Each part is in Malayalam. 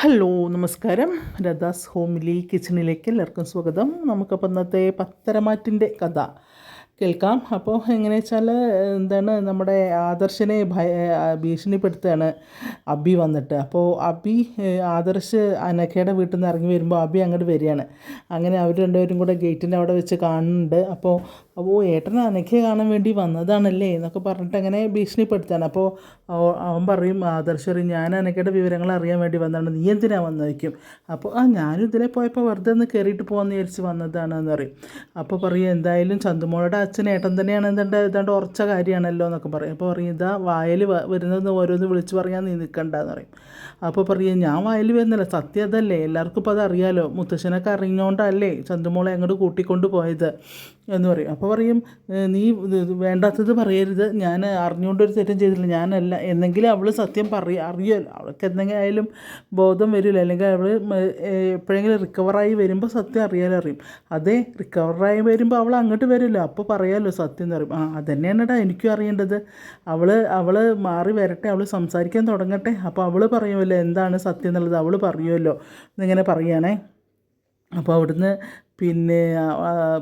ഹലോ നമസ്കാരം. രഥാസ് ഹോമിലി കിച്ചണിലേക്ക് എല്ലാവർക്കും സ്വാഗതം. നമുക്കപ്പോൾ ഇന്നത്തെ പത്തരമാറ്റിന്റെ കഥ. കേൾക്കാം. അപ്പോൾ എങ്ങനെ വെച്ചാൽ എന്താണ് നമ്മുടെ ആദർശനെ ഭയ ഭീഷണിപ്പെടുത്തുകയാണ് അബി വന്നിട്ട്. അപ്പോൾ അബി ആദർശ് അനക്കയുടെ വീട്ടിൽ നിന്ന് ഇറങ്ങി വരുമ്പോൾ അബി അങ്ങോട്ട് വരികയാണ്. അങ്ങനെ അവർ രണ്ടുപേരും കൂടെ ഗേറ്റിന്റെ അവിടെ വെച്ച് കാണുന്നുണ്ട്. അപ്പോൾ അപ്പോൾ ഏട്ടൻ അനക്കയെ കാണാൻ വേണ്ടി വന്നതാണല്ലേ എന്നൊക്കെ പറഞ്ഞിട്ട് അങ്ങനെ ഭീഷണിപ്പെടുത്താണ് അപ്പോൾ അവ- അവൻ പറയും ആദർശ് പറയും ഞാൻ അനക്കയുടെ വിവരങ്ങൾ അറിയാൻ വേണ്ടി വന്നതാണ്. നീ എന്തിനാണ് വന്നതായിരിക്കും അപ്പോൾ ആ ഞാനും ഇതിലെ പോയപ്പോൾ വെറുതെ ഒന്ന് കയറിയിട്ട് പോകാമെന്ന് വിചാരിച്ച് വന്നതാണെന്ന് പറയും. അപ്പോൾ പറയും എന്തായാലും ചന്തുമോളുടെ അച്ഛൻ ഏട്ടൻ തന്നെയാണ് എന്താണ്ട് ഏതാണ്ട് ഉറച്ച കാര്യമാണല്ലോ എന്നൊക്കെ പറയും. അപ്പോൾ പറയും ഇതാ വായൽ വരുന്നത് ഓരോന്ന് വിളിച്ച് പറയാൻ നീ നിൽക്കണ്ടെന്ന് പറയും. അപ്പോൾ പറയും ഞാൻ വായൽ വരുന്നില്ല. സത്യം അതല്ലേ. എല്ലാവർക്കും ഇപ്പോൾ അതറിയാലോ മുത്തശ്ശനൊക്കെ അറിഞ്ഞുകൊണ്ടല്ലേ ചന്തുമോളെ അങ്ങോട്ട് കൂട്ടിക്കൊണ്ട് പോയത്. എന്ന് പറയും. അപ്പോൾ പറയും "ഏ, നീ വേണ്ടാത്തത് പറയരുത്. ഞാൻ അറിഞ്ഞുകൊണ്ടൊരു തെറ്റും ചെയ്തില്ല ഞാനല്ല. എന്നെങ്കിലും അവൾ സത്യം പറയും അറിയുമല്ലോ. അവൾക്ക് എന്തെങ്കിലും ആയാലും ബോധം വരില്ല. അല്ലെങ്കിൽ അവൾ എപ്പോഴെങ്കിലും റിക്കവറായി വരുമ്പോൾ സത്യം അറിയാലോ അറിയും അതേ റിക്കവറായി വരുമ്പോൾ അവൾ അങ്ങോട്ട് വരില്ല. അപ്പോൾ പറയാമല്ലോ സത്യം എന്ന് പറയും. ആ അതന്നെയാണെടാ എനിക്കും അറിയേണ്ടത്. അവൾ അവൾ മാറി വരട്ടെ. അവൾ സംസാരിക്കാൻ തുടങ്ങട്ടെ. അപ്പോൾ അവൾ പറയുമല്ലോ എന്താണ് സത്യം എന്നുള്ളത്. അവൾ പറയുമല്ലോ. എന്നിങ്ങനെ പറയുകയാണേ. അപ്പോൾ അവിടുന്ന് പിന്നെ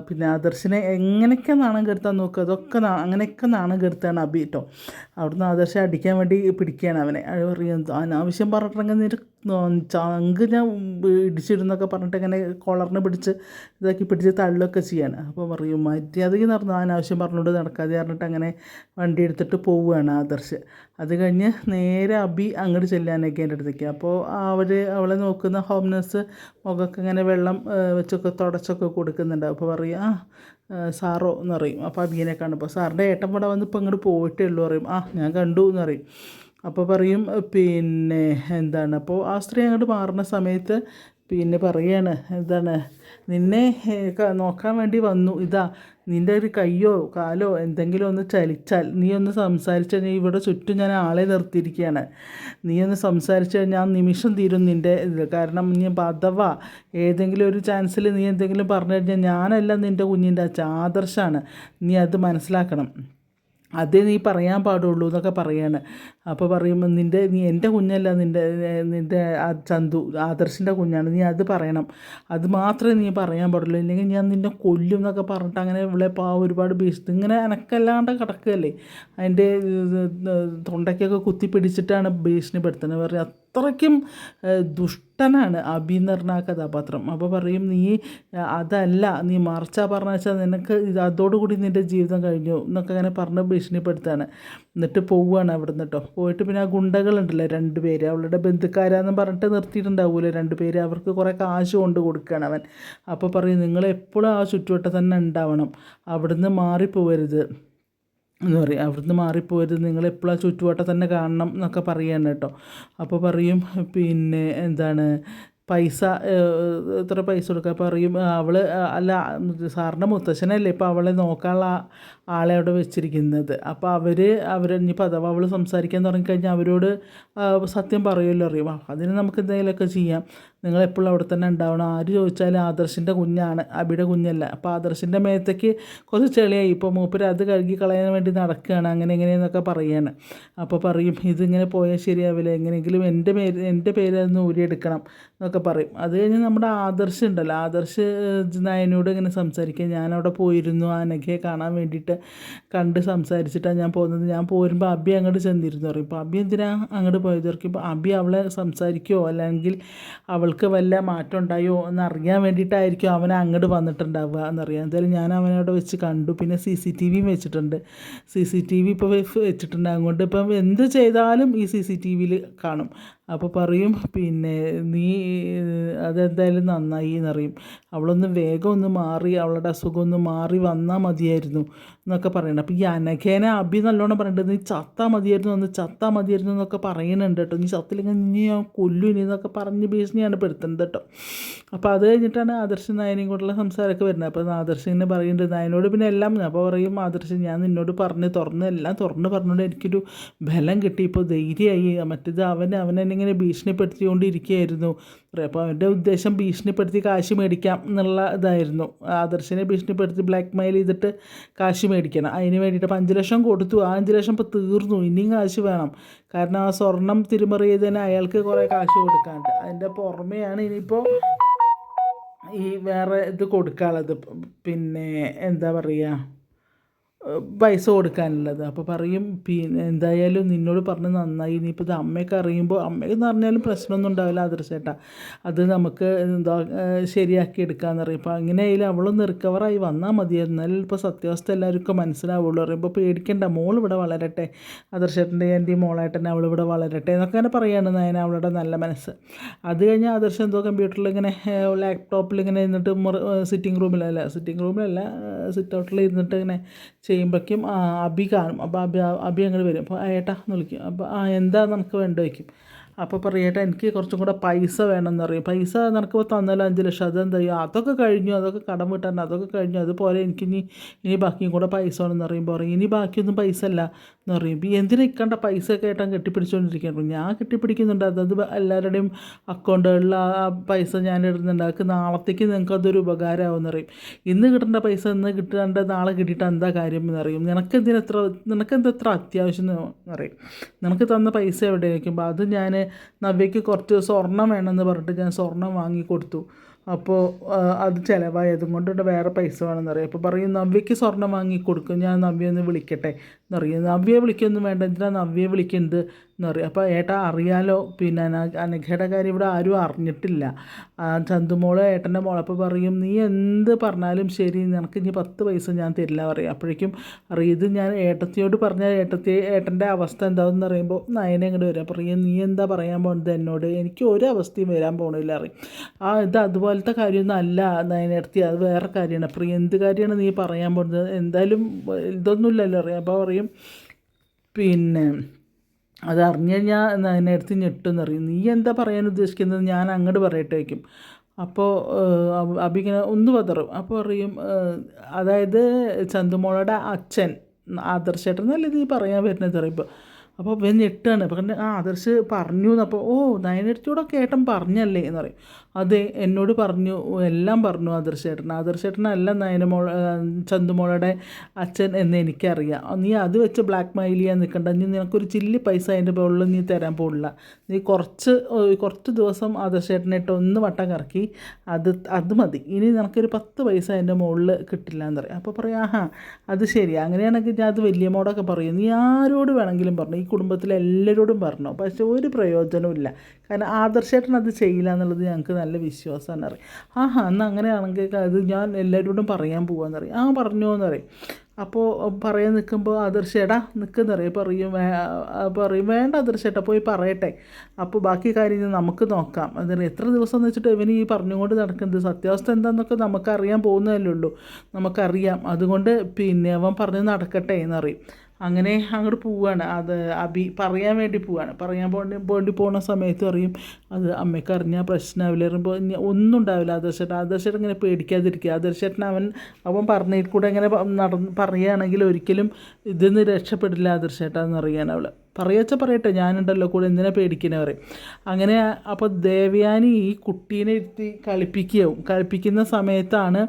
പിന്നെ ആദർശിനെ എങ്ങനെയൊക്കെ നാണം കെടുത്താൻ നോക്കുക അതൊക്കെ അങ്ങനെയൊക്കെ നാണം കെടുത്താണ് അബി കേട്ടോ അവിടുന്ന് ആദർശം അടിക്കാൻ വേണ്ടി പിടിക്കുകയാണ് അവനെ. അത് പറയും അനാവശ്യം പറഞ്ഞിട്ടുണ്ടെങ്കിൽ നിന്റെ ചങ്ക് ഞാൻ ഇടിച്ചിടുന്നൊക്കെ പറഞ്ഞിട്ട് ഇങ്ങനെ കോളറിനെ പിടിച്ച് ഇതാക്കി പിടിച്ച് തള്ളുകയൊക്കെ ചെയ്യാണ്. അപ്പോൾ പറയും മര്യാദയ്ക്ക് നടന്നു അനാവശ്യം പറഞ്ഞുകൊണ്ട് നടക്കാതെ പറഞ്ഞിട്ട് അങ്ങനെ വണ്ടി എടുത്തിട്ട് പോവുകയാണ് ആദർശ്. അത് കഴിഞ്ഞ് നേരെ അബി അങ്ങോട്ട് ചെല്ലാനൊക്കെ എന്റെ അടുത്തേക്ക്. അപ്പോൾ അവർ അവളെ നോക്കുന്ന ഹോം നേഴ്സ് മുഖമൊക്കെ ഇങ്ങനെ വെള്ളം വെച്ചൊക്കെ തുടച്ചൊക്കെ കൊടുക്കുന്നുണ്ട്. അപ്പോൾ പറയും ആ സാറോ എന്ന് പറയും. അപ്പോൾ അബീനെ കാണുമ്പോൾ സാറിന്റെ ഏട്ടൻ ഇവിടെ വന്ന് ഇപ്പോൾ ഇങ്ങോട്ട് പോയിട്ടേ ഉള്ളൂ പറയും. ആ ഞാൻ കണ്ടു എന്ന് പറയും. അപ്പോൾ പറയും പിന്നെ എന്താണ്? അപ്പോൾ ആ സ്ത്രീ അങ്ങോട്ട് മാറുന്ന സമയത്ത് പിന്നെ പറയാണ് എന്താണ്? നിന്നെ നോക്കാൻ വേണ്ടി വന്നു. ഇതാ നിന്റെ ഒരു കയ്യോ കാലോ എന്തെങ്കിലും ഒന്ന് ചലിച്ചാൽ നീ ഒന്ന് സംസാരിച്ചു കഴിഞ്ഞാൽ ഇവിടെ ചുറ്റും ഞാൻ ആളെ നിർത്തിയിരിക്കുകയാണ്. നീ ഒന്ന് സംസാരിച്ചു കഴിഞ്ഞാൽ ആ നിമിഷം തീരും നിന്റെ ഇത്. കാരണം ഇനി അഥവാ ഏതെങ്കിലും ഒരു ചാൻസിൽ നീ എന്തെങ്കിലും പറഞ്ഞു കഴിഞ്ഞാൽ ഞാനല്ല നിന്റെ കുഞ്ഞിന്റെ അച്ഛൻ ആദർശമാണ് നീ അത് മനസ്സിലാക്കണം. അതേ നീ പറയാൻ പാടുള്ളൂ എന്നൊക്കെ പറയാണ്. അപ്പോൾ പറയുമ്പോൾ നിന്റെ നീ എന്റെ കുഞ്ഞല്ല നിന്റെ നിന്റെ ആ ചന്തു ആദർശിന്റെ കുഞ്ഞാണ് നീ അത് പറയണം. അത് മാത്രമേ നീ പറയാൻ പാടുള്ളൂ. ഇല്ലെങ്കിൽ ഞാൻ നിന്നെ കൊല്ലും എന്നൊക്കെ പറഞ്ഞിട്ട് അങ്ങനെ ഇവിടെ പാ ഒരുപാട് ഭീഷണി ഇങ്ങനെ എനക്കല്ലാണ്ട് കിടക്കുകയല്ലേ? അതിന്റെ തൊണ്ടയ്ക്കൊക്കെ കുത്തി പിടിച്ചിട്ടാണ് ഭീഷണിപ്പെടുത്തുന്നത്. പറയുക അത്രയ്ക്കും ദുഷ്ടനാണ് അബി എന്ന് പറഞ്ഞ കഥാപാത്രം. അപ്പോൾ പറയും നീ അതല്ല നീ മറിച്ചാ പറഞ്ഞ വെച്ചാൽ നിനക്ക് അതോടുകൂടി നിന്റെ ജീവിതം കഴിഞ്ഞു എന്നൊക്കെ അങ്ങനെ പറഞ്ഞ് ഭീഷണിപ്പെടുത്താണ് എന്നിട്ട് പോവുകയാണ് അവിടെ നിന്ന് കേട്ടോ പോയിട്ട് പിന്നെ ആ ഗുണ്ടകളുണ്ടല്ലോ രണ്ട് പേര്. അവളുടെ ബന്ധുക്കാരാന്ന് പറഞ്ഞിട്ട് നിർത്തിയിട്ടുണ്ടാവുമല്ലോ രണ്ട് പേര് അവർക്ക് കുറേ കാശ് കൊണ്ട് കൊടുക്കുകയാണ് അവൻ. അപ്പോൾ പറയും നിങ്ങൾ എപ്പോഴും ആ ചുറ്റുവട്ടം തന്നെ ഉണ്ടാവണം. അവിടുന്ന് മാറിപ്പോവരുത്. എന്ന് പറയും. അവിടുന്ന് മാറിപ്പോയത് നിങ്ങൾ എപ്പോഴും ആ ചുറ്റുവട്ടം തന്നെ കാണണം എന്നൊക്കെ പറയാണ് കേട്ടോ. അപ്പോൾ പറയും പിന്നെ എന്താണ് പൈസ എത്ര പൈസ കൊടുക്കുക പറയും അവൾ അല്ല സാറിന്റെ മുത്തശ്ശനല്ലേ ഇപ്പോൾ അവളെ നോക്കാനുള്ള ആളെ അവിടെ വെച്ചിരിക്കുന്നത്. അപ്പോൾ അവർ അവർ ഇനിയിപ്പോൾ അഥവാ അവൾ സംസാരിക്കാൻ തുടങ്ങിക്കഴിഞ്ഞാൽ അവരോട് സത്യം പറയുമല്ലോ അറിയും. അതിന് നമുക്ക് എന്തെങ്കിലുമൊക്കെ ചെയ്യാം. നിങ്ങൾ എപ്പോഴും അവിടെ തന്നെ ഉണ്ടാവണം. ആര് ചോദിച്ചാലും ആദർശിന്റെ കുഞ്ഞാണ് അബിയുടെ കുഞ്ഞല്ല. അപ്പോൾ ആദർശിന്റെ മേത്തേക്ക് കുറച്ച് ചെളിയായി. ഇപ്പോൾ മൂപ്പര് അത് കഴുകി കളയാൻ വേണ്ടി നടക്കുകയാണ്. അങ്ങനെ എങ്ങനെയെന്നൊക്കെ പറയാണ്. അപ്പോൾ പറയും ഇതിങ്ങനെ പോയാൽ ശരിയാവില്ല. എങ്ങനെയെങ്കിലും എന്റെ പേര് എന്റെ പേര് ഒന്ന് ഊരിയെടുക്കണം. എന്നൊക്കെ പറയും. അത് കഴിഞ്ഞ് നമ്മുടെ ആദർശ് ഉണ്ടല്ലോ. ആദർശ് നയനോട് ഇങ്ങനെ സംസാരിക്കുക. ഞാനവിടെ പോയിരുന്നു. ആനയ്ക്ക് കാണാൻ വേണ്ടിയിട്ട് കണ്ട് സംസാരിച്ചിട്ടാണ് ഞാൻ പോകുന്നത്. ഞാൻ പോരുമ്പോൾ അബി അങ്ങോട്ട് ചെന്നിരുന്നു. പറയും ഇപ്പോൾ അബി എന്തിനാ അങ്ങോട്ട് പോയത്? ഇപ്പോൾ അബി അവളെ സംസാരിക്കുമോ അല്ലെങ്കിൽ അവൾക്ക് വല്ല മാറ്റം ഉണ്ടായോ? എന്ന് അറിയാൻ വേണ്ടിയിട്ടായിരിക്കും അവനെ അങ്ങോട്ട് വന്നിട്ടുണ്ടാവുക എന്നറിയാം. എന്തായാലും ഞാൻ അവനവിടെ വെച്ച് കണ്ടു. പിന്നെ സി സി ടി വിയും വെച്ചിട്ടുണ്ട്. സി സി ടി വി ഇപ്പോൾ വെച്ചിട്ടുണ്ട്. അതുകൊണ്ട് ഇപ്പം എന്ത് ചെയ്താലും ഈ സി സി ടി വിയിൽ കാണും. അപ്പോൾ പറയും പിന്നെ നീ അതെന്തായാലും നന്നായി എന്നറിയും. അവളൊന്ന് വേഗം ഒന്ന് മാറി അവളുടെ അസുഖം ഒന്ന് മാറി വന്നാൽ മതിയായിരുന്നു. എന്നൊക്കെ പറയുന്നത് അപ്പോൾ ഈ അനഘേന അഭി നല്ലോണം പറയുന്നുണ്ട് നീ ചത്താ മതിയായിരുന്നു എന്ന് ചത്താ മതിയായിരുന്നു എന്നൊക്കെ പറയുന്നുണ്ട് കേട്ടോ. നീ ചത്തില്ലെങ്കിൽ നീ ഞാൻ കൊല്ലു ഇനി എന്നൊക്കെ പറഞ്ഞ് ഭീഷണിയാണ് പെടുത്തുന്നത് കേട്ടോ. അപ്പോൾ അത് കഴിഞ്ഞിട്ടാണ് ആദർശ് നായനെയും കൂടെയുള്ള സംസാരമൊക്കെ വരുന്നത്. അപ്പോൾ ആദർശ് ഇങ്ങനെ പറയുന്നുണ്ട്. നായനോട് പിന്നെ എല്ലാം അപ്പോൾ പറയും ആദർശ് ഞാൻ നിന്നോട് പറഞ്ഞ് തുറന്ന് എല്ലാം തുറന്ന് പറഞ്ഞുകൊണ്ട് എനിക്കൊരു ബലം കിട്ടി. ഇപ്പോൾ ധൈര്യമായി. മറ്റേത് അവൻ അവനെന്നെ ഇങ്ങനെ ഭീഷണിപ്പെടുത്തിക്കൊണ്ടിരിക്കുകയായിരുന്നു. അപ്പോൾ അവന്റെ ഉദ്ദേശം ഭീഷണിപ്പെടുത്തി കാശ് മേടിക്കാം എന്നുള്ള ഇതായിരുന്നു. ആദർശിനെ ഭീഷണിപ്പെടുത്തി ബ്ലാക്ക് മെയിൽ ചെയ്തിട്ട് കാശ് മേടിക്കണം. അതിന് വേണ്ടിയിട്ട് അപ്പോൾ അഞ്ച് ലക്ഷം കൊടുത്തു. ആ അഞ്ച് ലക്ഷം ഇപ്പോൾ തീർന്നു. ഇനിയും കാശ് വേണം. കാരണം ആ സ്വർണം തിരിമറി അയാൾക്ക് കുറേ കാശ് കൊടുക്കാണ്ട് അതിന്റെ പുറമെയാണ് ഇനിയിപ്പോൾ ഈ വേറെ ഇത് കൊടുക്കാനുള്ളത്. പിന്നെ എന്താ പറയുക? പൈസ കൊടുക്കാനുള്ളത്. അപ്പോൾ പറയും പിന്നെ എന്തായാലും നിന്നോട് പറഞ്ഞ് നന്നായി. ഇനിയിപ്പോൾ ഇത് അമ്മയൊക്കെ അറിയുമ്പോൾ അമ്മയെന്ന് പറഞ്ഞാലും പ്രശ്നമൊന്നും ഉണ്ടാവില്ല ആദർശേട്ടാ അത് നമുക്ക് എന്താ ശരിയാക്കി എടുക്കാമെന്ന് പറയും. അപ്പോൾ അങ്ങനെയായാലും അവളൊന്ന് റിക്കവറായി വന്നാൽ മതി. എന്നാലും ഇപ്പോൾ സത്യാവസ്ഥ എല്ലാവർക്കും മനസ്സിലാവുള്ളൂ. പറയുമ്പോൾ പേടിക്കണ്ട മോൾ ഇവിടെ വളരട്ടെ. ആദർശേട്ടന്റെ എന്റെ മോളായിട്ട് തന്നെ അവളിവിടെ വളരട്ടെ എന്നൊക്കെ അങ്ങനെ പറയുകയാണ് നയന അവളുടെ നല്ല മനസ്സ്. അത് കഴിഞ്ഞാൽ ആദർശം എന്തോ കമ്പ്യൂട്ടറിൽ ഇങ്ങനെ ലാപ്ടോപ്പിൽ ഇങ്ങനെ ഇരുന്നിട്ട് മുറി സിറ്റിംഗ് റൂമിലല്ല സിറ്റിംഗ് റൂമിലല്ല സിറ്റ് ഔട്ടിൽ ഇരുന്നിട്ട് ഇങ്ങനെ ചെയ്യുമ്പോഴേക്കും അബി കാണും. അപ്പോൾ അബി അബി അങ്ങോട്ട് വരും. അപ്പോൾ ഏട്ടാ എന്ന് വിളിക്കും. അപ്പോൾ ആ എന്താ നമുക്ക് വേണ്ട വയ്ക്കും അപ്പോൾ പറയും ഏട്ടാ എനിക്ക് കുറച്ചും കൂടെ പൈസ വേണമെന്ന് പറയും. പൈസ നിനക്ക് തന്നാലും അഞ്ച് ലക്ഷം? അതെന്താ? ചെയ്യും അതൊക്കെ കഴിഞ്ഞു. അതൊക്കെ കടം വിട്ടാൻ അതൊക്കെ കഴിഞ്ഞു. അതുപോലെ എനിക്കിനി ഇനി ബാക്കിയും കൂടെ പൈസ വേണമെന്ന് പറയുമ്പോൾ പറയും. ഇനി ബാക്കിയൊന്നും പൈസ അല്ല. എന്ന് പറയും. ഈ എന്തിനാ ഇക്കണ്ട പൈസ ഒക്കെ ഏട്ടാൻ കെട്ടിപ്പിടിച്ചുകൊണ്ടിരിക്കുകയാണ് ഞാൻ കെട്ടിപ്പിടിക്കുന്നുണ്ട്. അതത് എല്ലാവരുടെയും അക്കൗണ്ടുകളിൽ ആ പൈസ ഞാൻ ഇടുന്നുണ്ട്. അതൊക്കെ നാളത്തേക്ക് നിങ്ങൾക്ക് അതൊരു ഉപകാരമാവുമെന്ന് പറയും. ഇന്ന് കിട്ടേണ്ട പൈസ ഇന്ന് കിട്ടേണ്ട നാളെ കിട്ടിയിട്ട് എന്താ കാര്യം എന്ന് പറയും നിനക്കെന്തിന് എത്ര നിനക്കെന്താ എത്ര അത്യാവശ്യം എന്ന് പറയും. നിനക്ക് തന്ന പൈസ എവിടെ വയ്ക്കുമ്പോൾ അത് ഞാൻ നവ്യയ്ക്ക് കുറച്ച് സ്വർണം വേണമെന്ന് പറഞ്ഞിട്ട് ഞാൻ സ്വർണം വാങ്ങി കൊടുത്തു. അപ്പോൾ അത് ചിലവായി. വേറെ പൈസ വേണമെന്ന് പറയും. അപ്പോൾ പറയും നവ്യയ്ക്ക് സ്വർണം വാങ്ങി കൊടുക്കും. ഞാൻ നവ്യ ഒന്ന് വിളിക്കട്ടെ. എന്നറിയും. നവ്യെ വിളിക്കൊന്നും വേണ്ട. എന്തിനാ നവ്യെ വിളിക്കുന്നത് എന്ന് പറയും അപ്പോൾ ഏട്ടാ അറിയാലോ. പിന്നെ അനഘയുടെ കാര്യം ഇവിടെ ആരും അറിഞ്ഞിട്ടില്ല. ചന്തുമോൾ ഏട്ടന്റെ മോളപ്പോൾ പറയും നീ എന്ത് പറഞ്ഞാലും ശരി. നിനക്ക് ഇനി പത്ത് പൈസ ഞാൻ തരില്ല. പറയും. അപ്പോഴേക്കും അറിയും ഇത് ഞാൻ ഏട്ടത്തിയോട് പറഞ്ഞാൽ ഏട്ടത്തി ഏട്ടന്റെ അവസ്ഥ എന്താണെന്ന് പറയുമ്പോൾ നയനെ ഇങ്ങോട്ട് വരും. പറയും നീ എന്താ പറയാൻ പോകുന്നത് എന്നോട്? എനിക്ക് ഒരു അവസ്ഥയും വരാൻ പോകണില്ല അറിയും ആ ഇത് അതുപോലത്തെ കാര്യമൊന്നും അല്ല നയനേടത്തി അത് വേറെ കാര്യമാണ്. പ്രിയ എന്ത് കാര്യമാണ് നീ പറയാൻ പോകുന്നത് എന്തായാലും ഇതൊന്നുമില്ലല്ലോ. അറിയാം അപ്പോൾ പറയും പിന്നെ അത് അറിഞ്ഞു കഴിഞ്ഞാൽ അതിനെ അടുത്ത് ഞെട്ടെന്ന് നീ എന്താ പറയാൻ ഉദ്ദേശിക്കുന്നത്? ഞാൻ അങ്ങോട്ട് പറയട്ടെ വയ്ക്കും അപ്പോൾ അഭിങ്ങനെ ഒന്ന് പതറും. അപ്പോൾ പറയും അതായത് ചന്തുമോളുടെ അച്ഛൻ ആദർശേട്ടൻ നല്ല നീ പറയാൻ വരുന്നത്? പറയുമ്പോൾ അപ്പോൾ ഇവൻ ഞെട്ടാണ്. അപ്പം ആ ആദർശ് പറഞ്ഞു അപ്പോൾ ഓ നയനടുത്തോടൊക്കെ ഏട്ടൻ പറഞ്ഞല്ലേ? എന്ന് പറയും. അതെ എന്നോട് പറഞ്ഞു എല്ലാം പറഞ്ഞു ആദർശ് ഏട്ടൻ ആദർശ് ഏട്ടനല്ല നയനമോൾ ചന്തുമോളുടെ അച്ഛൻ എന്ന് എനിക്കറിയാം. നീ അത് വെച്ച് ബ്ലാക്ക് മെയിൽ ചെയ്യാൻ നിൽക്കണ്ട നീ നിനക്കൊരു ചില്ലി പൈസ അതിന്റെ മുകളിൽ നീ തരാൻ പോകില്ല നീ കുറച്ച് കുറച്ച് ദിവസം ആദർശ് ഏട്ടനായിട്ട് ഒന്ന് വട്ടം കറക്കി അത് അത് മതി. ഇനി നിനക്കൊരു പത്ത് പൈസ അതിന്റെ മുകളിൽ കിട്ടില്ല എന്ന് പറയും. അപ്പോൾ പറയാം ആഹാ അത് ശരി അങ്ങനെയാണെങ്കിൽ ഞാൻ അത് വലിയ മോടൊക്കെ പറയും. നീ ആരോട് വേണമെങ്കിലും പറഞ്ഞു? കുടുംബത്തിലെ എല്ലാവരോടും പറഞ്ഞു. പക്ഷെ ഒരു പ്രയോജനവും ഇല്ല. കാരണം ആദർശേട്ടൻ അത് ചെയ്യില്ല എന്നുള്ളത് ഞങ്ങൾക്ക് നല്ല വിശ്വാസമാണ് അറിയാം ആഹാ എന്നാൽ അങ്ങനെയാണെങ്കിൽ അത് ഞാൻ എല്ലാവരോടും പറയാൻ പോകാമെന്ന് ആ പറഞ്ഞു എന്ന് പറയും. അപ്പോൾ പറയാൻ നിൽക്കുമ്പോൾ ആദർശേടാ നിൽക്കുന്ന പറയും. പറയും പറയും വേണ്ട ആദർശേട്ടാ പോയി പറയട്ടെ. അപ്പോൾ ബാക്കി കാര്യം നമുക്ക് നോക്കാം. അതിന് എത്ര ദിവസം എന്ന് വെച്ചിട്ട് ഇവന് ഈ പറഞ്ഞുകൊണ്ട് നടക്കുന്നത്? സത്യാവസ്ഥ എന്താണെന്നൊക്കെ നമുക്കറിയാൻ പോകുന്നതല്ലേ ഉള്ളൂ. നമുക്കറിയാം. അതുകൊണ്ട് പിന്നെ അവൻ പറഞ്ഞ് നടക്കട്ടെ എന്നറിയും അങ്ങനെ അങ്ങോട്ട് പോവുകയാണ് അത് അബി പറയാൻ വേണ്ടി പോവുകയാണ് പറയാൻ പോകേണ്ടി വേണ്ടി പോകുന്ന സമയത്ത് പറയും അത് അമ്മയ്ക്ക് അറിഞ്ഞാൽ പ്രശ്നമാവില്ല പറയുമ്പോൾ ഒന്നും ഉണ്ടാവില്ല. ആദർശേട്ടൻ ആദർശേട്ടൻ ഇങ്ങനെ പേടിക്കാതിരിക്കുക. ആദർശേട്ടൻ അവൻ അവൻ പറഞ്ഞതിൽ കൂടെ ഇങ്ങനെ നടന്ന് പറയുകയാണെങ്കിൽ ഒരിക്കലും ഇതിന്ന് രക്ഷപ്പെടില്ല ആദർശേട്ടാ എന്നറിയാൻ അവൾ പറയച്ച പറയട്ടെ ഞാനുണ്ടല്ലോ കൂടെ എന്തിനാ പേടിക്കണേ പറയും. അങ്ങനെ അപ്പോൾ ദേവയാനി ഈ കുട്ടീനെ ഇരുത്തി കളിപ്പിക്കുകയാവും കളിപ്പിക്കുന്ന സമയത്താണ്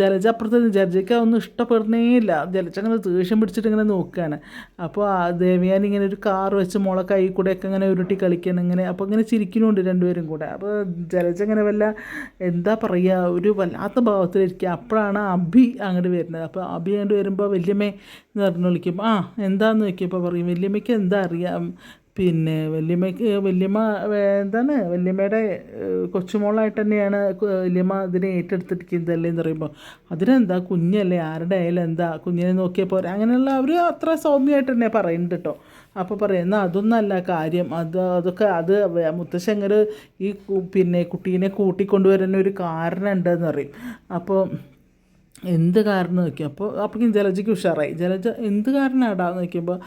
ജലജ അപ്പുറത്ത് ജലജയ്ക്ക് ഒന്നും ഇഷ്ടപ്പെടുന്നേ ഇല്ല ജലജ അങ്ങനെ ദേഷ്യം പിടിച്ചിട്ട് ഇങ്ങനെ നോക്കുകയാണ് അപ്പോൾ ആ ദേവയാനി ഇങ്ങനെ ഒരു കാർ വെച്ച് മുള കൈ കൂടെയൊക്കെ ഇങ്ങനെ ഉരുട്ടി കളിക്കണം ഇങ്ങനെ. അപ്പോൾ ഇങ്ങനെ ചിരിക്കുന്നുണ്ട് രണ്ടുപേരും കൂടെ. അപ്പോൾ ജലജ ഇങ്ങനെ വല്ല എന്താ പറയുക ഒരു വല്ലാത്ത ഭാവത്തിലിരിക്കുക. അപ്പോഴാണ് അഭി അങ്ങോട്ട് വരുന്നത്. അപ്പോൾ അഭി അങ്ങോട്ട് വരുമ്പോൾ വല്യമ്മേ എന്ന് പറഞ്ഞു വിളിക്കും ആ എന്താന്ന് നോക്കിയപ്പോൾ പറയും വല്യമ്മയ്ക്ക് എന്താ അറിയാം? പിന്നെ വല്യമ്മയ്ക്ക് വല്യമ്മ എന്താണ് വല്യമ്മയുടെ കൊച്ചുമോളായിട്ട് തന്നെയാണ് വല്യമ്മ ഇതിനെ ഏറ്റെടുത്തിരിക്കുന്നതല്ലേ എന്ന് പറയുമ്പോൾ അതിനെന്താ കുഞ്ഞല്ലേ ആരുടെ ആയാലും എന്താ കുഞ്ഞിനെ നോക്കിയപ്പോൾ അങ്ങനെയുള്ള അവർ അത്ര സൗമ്യമായിട്ട് തന്നെ പറയുന്നുണ്ട് കേട്ടോ അപ്പോൾ പറയും എന്നാൽ അതൊന്നല്ല കാര്യം അത് അതൊക്കെ അത് മുത്തശ്ശങ്കർ ഈ പിന്നെ കുട്ടീനെ കൂട്ടിക്കൊണ്ടുവരുന്ന ഒരു കാരണം ഉണ്ടെന്ന് പറയും. അപ്പോൾ എന്ത് കാരണം നോക്കി അപ്പോൾ അപ്പോഴേക്കും ജലജയ്ക്ക് ഉഷാറായി. ജലജ എന്ത് കാരണമാടാന്ന് നോക്കിയപ്പോൾ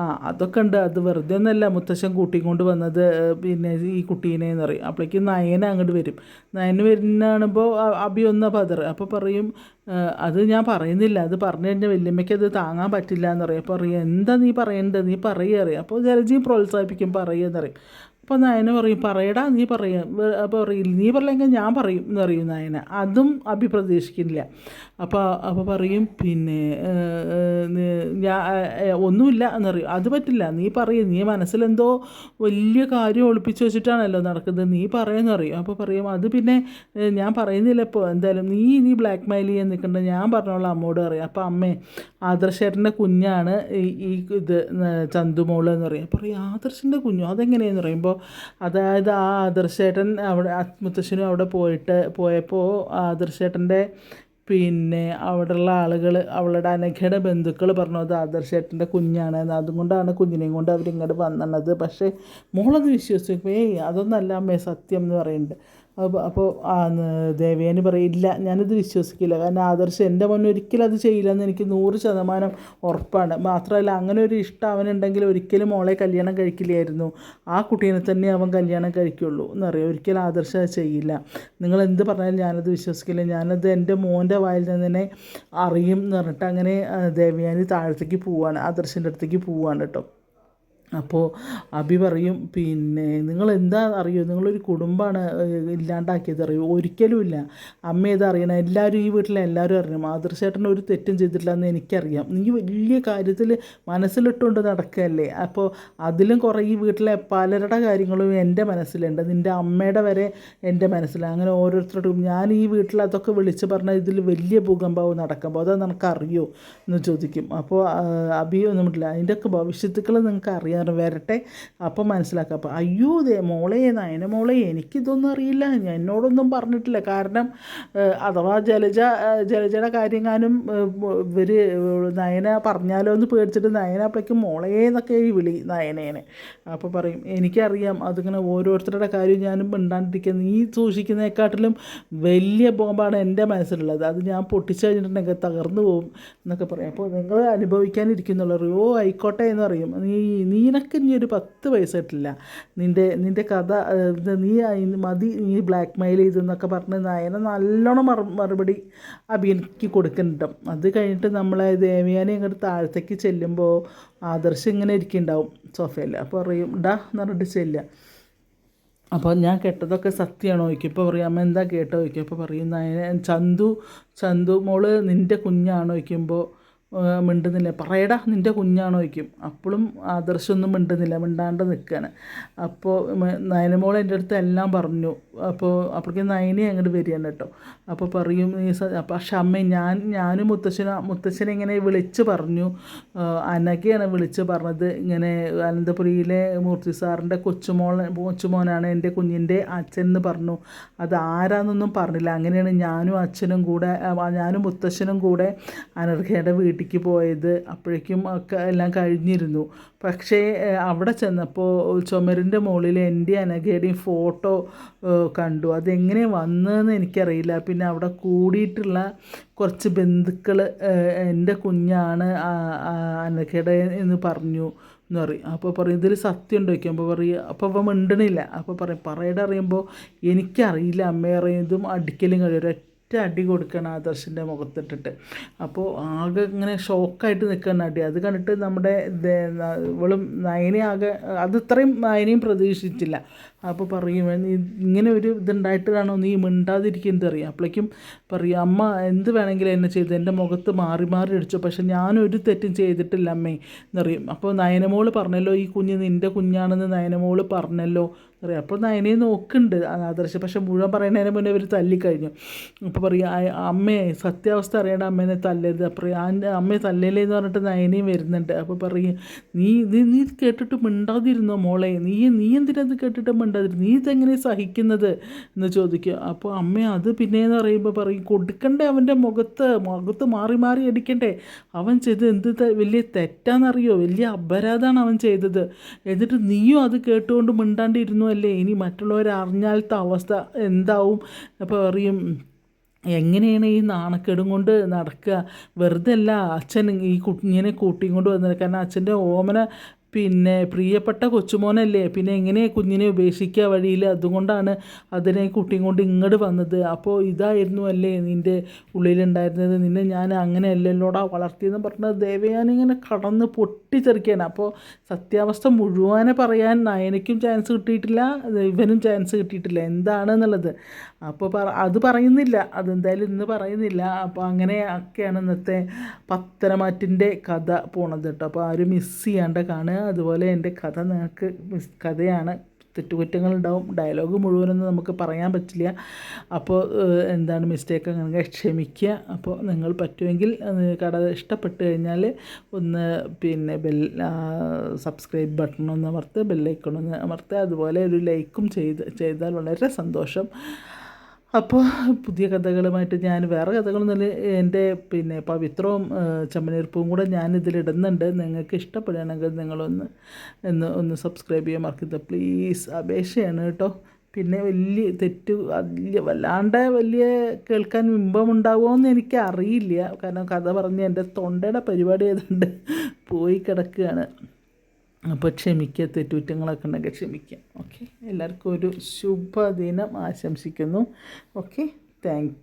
ആ അതൊക്കെ ഉണ്ട്. അത് വെറുതെ ഒന്നല്ല മുത്തശ്ശൻ കൂട്ടിക്കൊണ്ട് വന്നത് പിന്നെ ഈ കുട്ടീനെ എന്ന് പറയും. അപ്പോഴേക്കും നയന അങ്ങോട്ട് വരും. നയന വരുന്നാണുമ്പോൾ അബി ഒന്ന് പതറ് അപ്പോൾ പറയും അത് ഞാൻ പറയുന്നില്ല. അത് പറഞ്ഞു കഴിഞ്ഞാൽ വല്യമ്മയ്ക്ക് അത് താങ്ങാൻ പറ്റില്ല എന്ന് പറയും. അപ്പോൾ അറിയാം എന്താ നീ പറയേണ്ടത്? നീ പറയുക അറിയാം അപ്പോൾ ജലജയും പ്രോത്സാഹിപ്പിക്കും പറയുക പറയും. അപ്പോൾ നയന പറയും പറയടാ നീ പറയാം. അപ്പോൾ പറയില്ല നീ പറയില്ലെങ്കിൽ ഞാൻ പറയും എന്ന് പറയും നയന. അതും അഭി പ്രതീക്ഷിക്കുന്നില്ല. അപ്പോൾ അപ്പോൾ പറയും പിന്നെ ഞാൻ ഒന്നുമില്ല എന്നറിയും. അത് പറ്റില്ല. നീ പറയും. നീ മനസ്സിലെന്തോ വലിയ കാര്യം ഒളിപ്പിച്ച് വെച്ചിട്ടാണല്ലോ നടക്കുന്നത്. നീ പറയുമെന്ന് പറയും അപ്പോൾ പറയും അത് പിന്നെ ഞാൻ പറയുന്നില്ല ഇപ്പോൾ എന്തായാലും നീ നീ ബ്ലാക്ക് മെയിൽ ചെയ്യാൻ നിൽക്കണ്ട. ഞാൻ പറഞ്ഞോളാം അമ്മോട് പറയും. അപ്പോൾ അമ്മേ ആദർശേട്ടന്റെ കുഞ്ഞാണ് ഈ ഈ ഇത് ചന്തുമോൾ എന്ന് പറയും. അപ്പോൾ പറയും ആദർശന്റെ കുഞ്ഞു? അതെങ്ങനെയെന്ന്? പറയുമ്പോൾ അതായത് ആ ആദർശേട്ടൻ അവിടെ മുത്തശ്ശനും അവിടെ പോയിട്ട് പോയപ്പോൾ ആദർശേട്ടന്റെ പിന്നെ അവിടെയുള്ള ആളുകൾ അവളുടെ അനഘയുടെ ബന്ധുക്കൾ പറഞ്ഞു അത് ആദർശേട്ടന്റെ കുഞ്ഞാണ് അതുകൊണ്ടാണ് കുഞ്ഞിനെയും കൊണ്ട് അവരിങ്ങോട്ട് വന്നത് പക്ഷേ മോളത് വിശ്വസിക്കും ഏയ് അതൊന്നല്ല അമ്മേ സത്യം എന്ന് പറയുന്നുണ്ട്. അപ്പോൾ അപ്പോൾ പറയും പറയില്ല. ഞാനിത് വിശ്വസിക്കില്ല. കാരണം ആദർശം എന്റെ മുന്നിൽ ഒരിക്കലും അത് ചെയ്യില്ലെന്ന് എനിക്ക് നൂറ് ശതമാനം ഉറപ്പാണ്. മാത്രമല്ല അങ്ങനെ ഒരു ഇഷ്ടം അവനുണ്ടെങ്കിൽ ഒരിക്കലും മോളെ കല്യാണം കഴിക്കില്ലായിരുന്നു. ആ കുട്ടീനെ തന്നെ അവൻ കല്യാണം കഴിക്കുള്ളൂ. എന്നറിയാം. ഒരിക്കലും ആദർശം അത് ചെയ്യില്ല. നിങ്ങൾ എന്ത് പറഞ്ഞാലും ഞാനത് വിശ്വസിക്കില്ല. ഞാനത് എന്റെ മോന്റെ വായിൽ നിന്ന് തന്നെ അറിയും എന്ന് പറഞ്ഞിട്ട് അങ്ങനെ ദേവയാനി താഴത്തേക്ക് പോവുകയാണ് ആദർശന്റെ അടുത്തേക്ക് പോവുകയാണ് കേട്ടോ. അപ്പോൾ അഭി പറയും പിന്നെ നിങ്ങൾ എന്താ അറിയോ? നിങ്ങളൊരു കുടുംബമാണ് ഇല്ലാണ്ടാക്കിയത് അറിയോ? ഒരിക്കലുമില്ല അമ്മ ഇത് അറിയണം എല്ലാവരും ഈ വീട്ടിലെ എല്ലാവരും അറിയണം. ആദർശേട്ടൻ ഒരു തെറ്റും ചെയ്തിട്ടില്ല എന്ന് എനിക്കറിയാം. നീ വലിയ കാര്യത്തിൽ മനസ്സിലിട്ടുകൊണ്ട് നടക്കുകയല്ലേ അപ്പോൾ അതിലും കുറേ ഈ വീട്ടിലെ പലരുടെ കാര്യങ്ങളും എന്റെ മനസ്സിലുണ്ട്. നിന്റെ അമ്മയുടെ വരെ എന്റെ മനസ്സിലാണ് അങ്ങനെ ഓരോരുത്തരോടും ഞാൻ ഈ വീട്ടിൽ അതൊക്കെ വിളിച്ച് പറഞ്ഞാൽ ഇതിൽ വലിയ ഭൂകമ്പവും നടക്കുമ്പോൾ അത് നിനക്കറിയോ? എന്ന് ചോദിക്കും. അപ്പോൾ അഭി ഒന്നുമില്ല അതിന്റെയൊക്കെ ഭവിഷ്യത്തുക്കൾ നിങ്ങൾക്ക് അറിയാം പറഞ്ഞു വരട്ടെ. അപ്പം മനസ്സിലാക്കുക അപ്പം അയ്യോ ദേ മോളെ നയന മോളെ എനിക്കിതൊന്നും അറിയില്ല. ഞാൻ എന്നോടൊന്നും പറഞ്ഞിട്ടില്ല. കാരണം അഥവാ ജലജ ജലജയുടെ കാര്യങ്ങാനും ഇവർ നയന പറഞ്ഞാലോ എന്ന് പേടിച്ചിട്ട് നയന അപ്പോഴേക്കും മോളേ എന്നൊക്കെ വിളി നയനേനെ. അപ്പോൾ പറയും എനിക്കറിയാം. അതിങ്ങനെ ഓരോരുത്തരുടെ കാര്യം ഞാനും മിണ്ടാണ്ടിരിക്കുക നീ സൂക്ഷിക്കുന്നതിനെക്കാട്ടിലും വലിയ ബോംബാണ് എന്റെ മനസ്സിലുള്ളത്. അത് ഞാൻ പൊട്ടിച്ചു കഴിഞ്ഞിട്ടുണ്ടെങ്കിൽ തകർന്നു പോകും. എന്നൊക്കെ പറയും. അപ്പോൾ നിങ്ങൾ അനുഭവിക്കാനിരിക്കുന്നുള്ളൂ ഓ ആയിക്കോട്ടെ എന്ന് പറയും. നീ നീ നിനക്ക് ഇനി ഒരു പത്ത് പൈസ കിട്ടില്ല നിന്റെ നിന്റെ കഥ നീ മതി നീ ബ്ലാക്ക് മെയിൽ ചെയ്തെന്നൊക്കെ പറഞ്ഞ് നായന നല്ലോണം മറു മറുപടി അഭിനയ്ക്ക് കൊടുക്കുന്നുണ്ട്. അത് കഴിഞ്ഞിട്ട് നമ്മളെ ദേവിയാനെ ഇങ്ങോട്ട് താഴത്തേക്ക് ചെല്ലുമ്പോൾ ആദർശം ഇങ്ങനെ ഇരിക്കുന്നുണ്ടാവും സോഫയിൽ അപ്പോൾ പറയും ഡാ എന്ന് പറഞ്ഞിട്ട് ചെല്ലുക അപ്പോൾ ഞാൻ കേട്ടതൊക്കെ സത്യമാണോ? ചോദിക്കും ഇപ്പോൾ പറയും അമ്മ എന്താ കേട്ടോ? ചോദിക്കും അപ്പോൾ പറയും ചന്തു ചന്തു മോൾ നിന്റെ കുഞ്ഞാണോ? ചോദിക്കുമ്പോൾ മിണ്ടുന്നില്ല. പറയടാ നിന്റെ കുഞ്ഞാണോ വയ്ക്കും അപ്പോഴും ആദർശമൊന്നും മിണ്ടുന്നില്ല മിണ്ടാണ്ട് നിൽക്കുകയാണ് അപ്പോൾ നയനമോൾ എന്റെ അടുത്ത് എല്ലാം പറഞ്ഞു. അപ്പോൾ അപ്പോഴേക്കും നയനെ അങ്ങോട്ട് വരികയാണ് കേട്ടോ. അപ്പോൾ പറയും ഈ പക്ഷെ അമ്മ ഞാൻ ഞാനും മുത്തശ്ശന മുത്തശ്ശനെ ഇങ്ങനെ വിളിച്ച് പറഞ്ഞു. അനകയാണ് വിളിച്ച് പറഞ്ഞത്. ഇങ്ങനെ അനന്തപുരിയിലെ മൂർത്തി സാറിന്റെ കൊച്ചുമോൾ കൊച്ചുമോനാണ് എന്റെ കുഞ്ഞിന്റെ അച്ഛൻ എന്ന് പറഞ്ഞു. അത് ആരാന്നൊന്നും പറഞ്ഞില്ല. അങ്ങനെയാണ് ഞാനും അച്ഛനും കൂടെ ഞാനും മുത്തശ്ശനും കൂടെ അനർഘയുടെ വീട്ടിൽ വീട്ടിലേക്ക് പോയത് അപ്പോഴേക്കും ഒക്കെ എല്ലാം കഴിഞ്ഞിരുന്നു. പക്ഷേ അവിടെ ചെന്നപ്പോൾ ചുമരിന്റെ മുകളിൽ എന്റെ അനഘയുടെയും ഫോട്ടോ കണ്ടു. അതെങ്ങനെ വന്നതെന്ന് എനിക്കറിയില്ല. പിന്നെ അവിടെ കൂടിയിട്ടുള്ള കുറച്ച് ബന്ധുക്കൾ എന്റെ കുഞ്ഞാണ് അനഘയുടെ എന്ന് പറഞ്ഞു എന്ന് പറയും. അപ്പോൾ പറയും ഇതിൽ സത്യം ഉണ്ടോ അപ്പോൾ പറയും അപ്പോൾ അവൻ മിണ്ടണില്ല. അപ്പോൾ പറയും പറയുടെ അറിയുമ്പോൾ എനിക്കറിയില്ല അമ്മ അറിയുന്നതും അടിക്കലും കഴിയും. ഒറ്റ അടി കൊടുക്കണം ആദർശിന്റെ മുഖത്തിട്ടിട്ട്. അപ്പോൾ ആകെ ഇങ്ങനെ ഷോക്കായിട്ട് നിൽക്കുന്ന അടി. അത് കണ്ടിട്ട് നമ്മുടെ ഇവളും നയനെ ആകെ അത് ഇത്രയും നയനെയും പ്രതീക്ഷിച്ചില്ല അപ്പോൾ പറയും ഇങ്ങനെ ഒരു ഇതുണ്ടായിട്ടാണോ നീ മിണ്ടാതിരിക്കുന്നത് അറിയാം അപ്പോഴേക്കും പറയും അമ്മ എന്ത് വേണമെങ്കിലും എന്നെ ചെയ്തു. എന്റെ മുഖത്ത് മാറി മാറി അടിച്ചു. പക്ഷെ ഞാനൊരു തെറ്റും ചെയ്തിട്ടില്ല അമ്മേ എന്നറിയും. അപ്പോൾ നയനമോൾ പറഞ്ഞല്ലോ ഈ കുഞ്ഞ് നിന്റെ കുഞ്ഞാണെന്ന് നയനമോൾ പറഞ്ഞല്ലോ. അറിയാം. അപ്പോൾ നയനെ നോക്കുന്നുണ്ട് ആദർശ. പക്ഷെ മുഴുവൻ പറയുന്നതിന് മുന്നേ ഇവർ തല്ലിക്കഴിഞ്ഞു. അപ്പോൾ പറയും അമ്മയെ സത്യാവസ്ഥ അറിയേണ്ട അമ്മേനെ തല്ലരുത്. അപ്പോൾ അമ്മയെ തല്ലല്ലേ എന്ന് പറഞ്ഞിട്ട് നയനയും വരുന്നുണ്ട്. അപ്പോൾ പറയും നീ നീ നീ കേട്ടിട്ട് മിണ്ടാതിരുന്നോ മോളെ? നീ നീ എന്തിനത് കേട്ടിട്ട് മിണ്ടാതിരുന്നു? നീ ഇതെങ്ങനെ സഹിക്കുന്നത്? എന്ന് ചോദിക്കും. അപ്പോൾ അമ്മ അത് പിന്നെയെന്ന് പറയുമ്പോൾ പറയും കൊടുക്കണ്ടേ അവന്റെ മുഖത്ത്? മുഖത്ത് മാറി മാറി അടിക്കണ്ടേ? അവൻ ചെയ്ത് എന്ത് വലിയ തെറ്റാണെന്നറിയോ? വലിയ അപരാധമാണ് അവൻ ചെയ്തത്. എന്നിട്ട് നീയും അത് കേട്ടുകൊണ്ട് മിണ്ടാണ്ടിരുന്നു അല്ലേ ഇനി മറ്റുള്ളവർ അറിഞ്ഞാലത്തെ അവസ്ഥ എന്താവും? അപ്പോൾ അറിയും എങ്ങനെയാണ് ഈ നാണക്കേടും കൊണ്ട് നടക്കുക? വെറുതെ അല്ല അച്ഛൻ ഈ കുഞ്ഞിനെ കൂട്ടിയും കൊണ്ട് വന്നത് കാരണം അച്ഛന്റെ ഓമന പിന്നെ പ്രിയപ്പെട്ട കൊച്ചുമോനല്ലേ പിന്നെ എങ്ങനെ കുഞ്ഞിനെ ഉപേക്ഷിക്കുക വഴിയിൽ? അതുകൊണ്ടാണ് അതിനെ കുട്ടിയും കൊണ്ട് ഇങ്ങോട്ട് വന്നത്. അപ്പോൾ ഇതായിരുന്നു അല്ലേ നിന്റെ ഉള്ളിലുണ്ടായിരുന്നത്? നിന്നെ ഞാൻ അങ്ങനെയല്ലല്ലോടാ വളർത്തിയെന്ന് പറഞ്ഞത്? ദേവയാനിങ്ങനെ കടന്ന് പൊട്ടിച്ചെറിക്കാൻ അപ്പോൾ സത്യാവസ്ഥ മുഴുവനെ പറയാൻ നയനയ്ക്കും ചാൻസ് കിട്ടിയിട്ടില്ല ഇവനും ചാൻസ് കിട്ടിയിട്ടില്ല. എന്താണെന്നുള്ളത്? അപ്പോൾ പറ അത് പറയുന്നില്ല. അതെന്തായാലും ഇന്ന് പറയുന്നില്ല. അപ്പോൾ അങ്ങനെ ഒക്കെയാണ് ഇന്നത്തെ പത്തനമാറ്റിന്റെ കഥ പോണത് കേട്ടോ. അപ്പോൾ ആരും മിസ് ചെയ്യാണ്ട് കാണുക. അതുപോലെ എന്റെ കഥ നിങ്ങൾക്ക് മിസ് കഥയാണ്. തെറ്റുകുറ്റങ്ങളുണ്ടാവും ഡയലോഗ് മുഴുവനൊന്നും നമുക്ക് പറയാൻ പറ്റില്ല. അപ്പോൾ എന്താണ് മിസ്റ്റേക്ക് അങ്ങനെ ക്ഷമിക്കുക. അപ്പോൾ നിങ്ങൾ പറ്റുമെങ്കിൽ കട ഇഷ്ടപ്പെട്ട് കഴിഞ്ഞാൽ ഒന്ന് പിന്നെ ബെൽ സബ്സ്ക്രൈബ് ബട്ടൺ ഒന്ന് അമർത്ത് ബെല്ലൈക്കൺ ഒന്ന് അമർത്ത്. അതുപോലെ ഒരു ലൈക്കും ചെയ്ത് ചെയ്താൽ വളരെ സന്തോഷം. അപ്പോൾ പുതിയ കഥകളുമായിട്ട് ഞാൻ വേറെ കഥകളൊന്നും എന്റെ പിന്നെ പവിത്രവും ചമ്മനീർപ്പും കൂടെ ഞാൻ ഇതിലിടുന്നുണ്ട് നിങ്ങൾക്ക് ഇഷ്ടപ്പെടുകയാണെങ്കിൽ നിങ്ങളൊന്ന് ഒന്ന് ഒന്ന് സബ്സ്ക്രൈബ് ചെയ്യാൻ മറക്കരുത്. പ്ലീസ് അപേക്ഷയാണ് കേട്ടോ. പിന്നെ വലിയ തെറ്റ് വലിയ വല്ലാണ്ട് വലിയ കേൾക്കാൻ ഇമ്പമുണ്ടാവുമോ എന്ന് എനിക്ക് അറിയില്ല കാരണം കഥ പറഞ്ഞ് എന്റെ തൊണ്ടയുടെ പരിപാടി ഏതുണ്ട് പോയി കിടക്കുകയാണ്. അപ്പോൾ ക്ഷമിക്കുക തെറ്റുറ്റങ്ങളൊക്കെ ഉണ്ടെങ്കിൽ ക്ഷമിക്കാം ഓക്കെ എല്ലാവർക്കും ഒരു ശുഭദിനം ആശംസിക്കുന്നു. Okay thank